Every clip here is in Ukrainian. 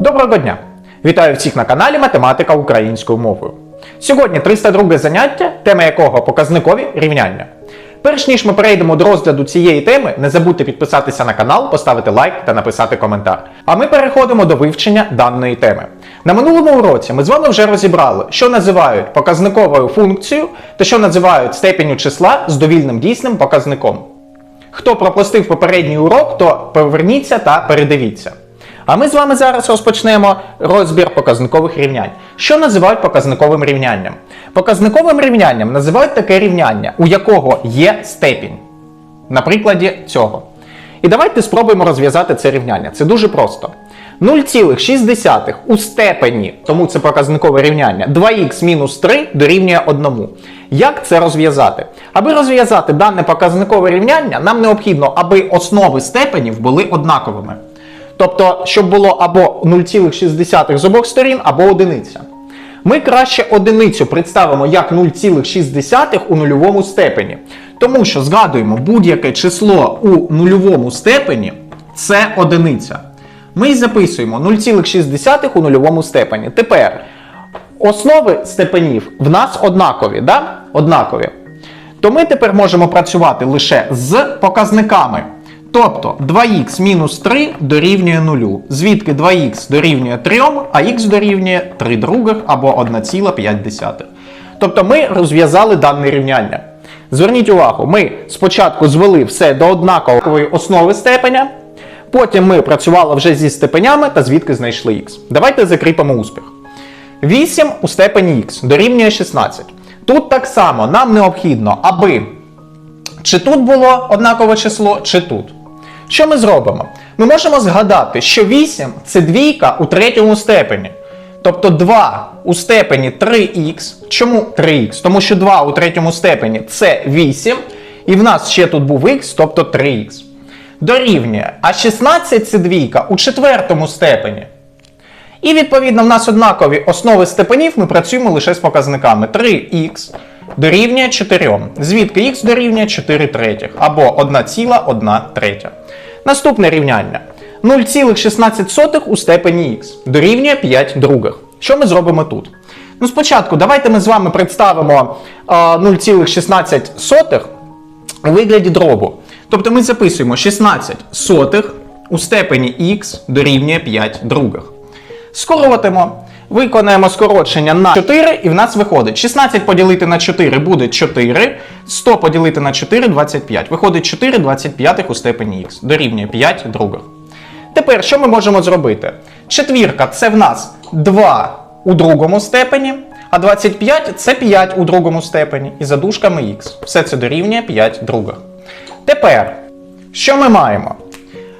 Доброго дня! Вітаю всіх на каналі Математика українською мовою. Сьогодні 302 заняття, тема якого показникові рівняння. Перш ніж ми перейдемо до розгляду цієї теми, не забудьте підписатися на канал, поставити лайк та написати коментар. А ми переходимо до вивчення даної теми. На минулому уроці ми з вами вже розібрали, що називають показниковою функцією та що називають степеню числа з довільним дійсним показником. Хто пропустив попередній урок, то поверніться та передивіться. А ми з вами зараз розпочнемо розбір показникових рівнянь. Що називають показниковим рівнянням? Показниковим рівнянням називають таке рівняння, у якого є степінь. На прикладі цього. І давайте спробуємо розв'язати це рівняння. Це дуже просто. 0,6 у степені, тому це показникове рівняння, 2х мінус 3 дорівнює 1. Як це розв'язати? Аби розв'язати дане показникове рівняння, нам необхідно, аби основи степенів були однаковими. Тобто, щоб було або 0,6 з обох сторін, або одиниця. Ми краще одиницю представимо як 0,6 у нульовому степені. Тому що згадуємо, будь-яке число у нульовому степені це одиниця. Ми записуємо 0,6 у нульовому степені. Тепер основи степенів в нас однакові, да? однакові. То ми тепер можемо працювати лише з показниками. Тобто 2х мінус 3 дорівнює 0, звідки 2х дорівнює 3, а х дорівнює 3 других або 1,5. Тобто ми розв'язали дане рівняння. Зверніть увагу, ми спочатку звели все до однакової основи степеня, потім ми працювали вже зі степенями та звідки знайшли х. Давайте закріпимо успіх. 8 у степені х дорівнює 16. Тут так само нам необхідно, аби чи тут було однакове число, чи тут. Що ми зробимо? Ми можемо згадати, що 8 це двійка у третьому степені. Тобто 2 у степені 3х. Чому 3х? Тому що 2 у третьому степені це 8, і в нас ще тут був х, тобто 3х. Дорівнює. А 16 це двійка у четвертому степені. І відповідно в нас однакові основи степенів ми працюємо лише з показниками 3х дорівнює 4. Звідки х дорівнює 4 третіх або 1,1 третя. Наступне рівняння. 0,16 у степені х дорівнює 5 других. Що ми зробимо тут? Ну, спочатку, давайте ми з вами представимо 0,16 у вигляді дробу. Тобто ми записуємо 16 сотих у степені х дорівнює 5 других. Скоротимо. Виконаємо скорочення на 4, і в нас виходить 16 поділити на 4 буде 4, 100 поділити на 4 25. Виходить 4 25 у степені х. Дорівнює 5 других. Тепер що ми можемо зробити? Четвірка це в нас 2 у другому степені, а 25 це 5 у другому степені. І за дужками х. Все це дорівнює 5 других. Тепер, що ми маємо?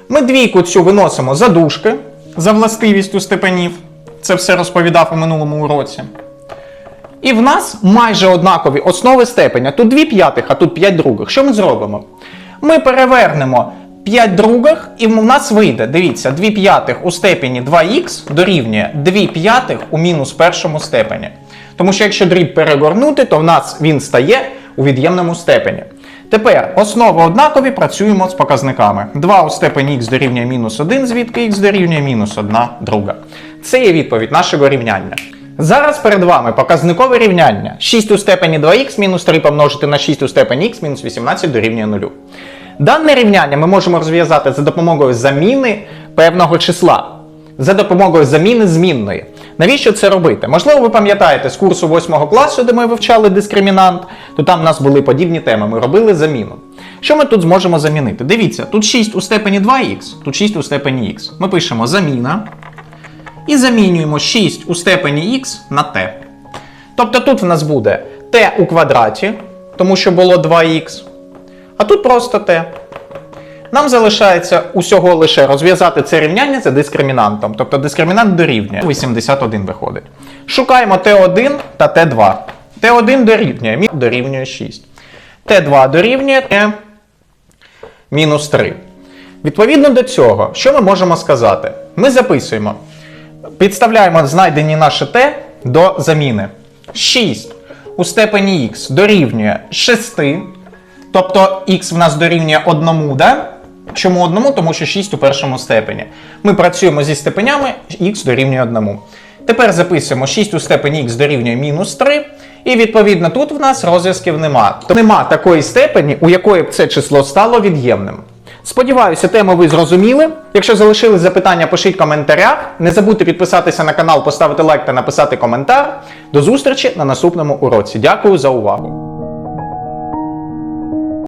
Ми двійку цю виносимо за дужки, за властивістю степенів. Це все розповідав у минулому уроці. І в нас майже однакові основи степеня. Тут 2 п'ятих, а тут 5 других. Що ми зробимо? Ми перевернемо 5 других, і в нас вийде, дивіться, 2 п'ятих у степені 2х дорівнює 2 п'ятих у мінус першому степені. Тому що якщо дріб перегорнути, то в нас він стає у від'ємному степені. Тепер основи однакові, працюємо з показниками. 2 у степені х дорівнює мінус 1, звідки х дорівнює мінус 1 друга. Це є відповідь нашого рівняння. Зараз перед вами показникове рівняння. 6 у степені 2х мінус 3 помножити на 6 у степені х мінус 18 дорівнює 0. Дане рівняння ми можемо розв'язати за допомогою заміни певного числа. За допомогою заміни змінної. Навіщо це робити? Можливо, ви пам'ятаєте з курсу 8 класу, де ми вивчали дискримінант, то там в нас були подібні теми. Ми робили заміну. Що ми тут зможемо замінити? Дивіться, тут 6 у степені 2х, тут 6 у степені х. Ми пишемо заміна. І замінюємо 6 у степені х на t. Тобто тут в нас буде t у квадраті, тому що було 2х. А тут просто t. Нам залишається усього лише розв'язати це рівняння за дискримінантом. Тобто дискримінант дорівнює 81 виходить. Шукаємо t1 та t2. t1 дорівнює дорівнює 6. t2 дорівнює мінус 3. Відповідно до цього, що ми можемо сказати? Ми записуємо. Підставляємо знайдені наше t до заміни. 6 у степені х дорівнює 6, тобто х в нас дорівнює 1, да? Чому одному? Тому що 6 у першому степені. Ми працюємо зі степенями х дорівнює 1. Тепер записуємо 6 у степені х дорівнює мінус 3. І відповідно тут в нас розв'язків нема. То нема такої степені, у якої б це число стало від'ємним. Сподіваюся, тему ви зрозуміли. Якщо залишились запитання, пишіть коментарях. Не забудьте підписатися на канал, поставити лайк та написати коментар. До зустрічі на наступному уроці. Дякую за увагу!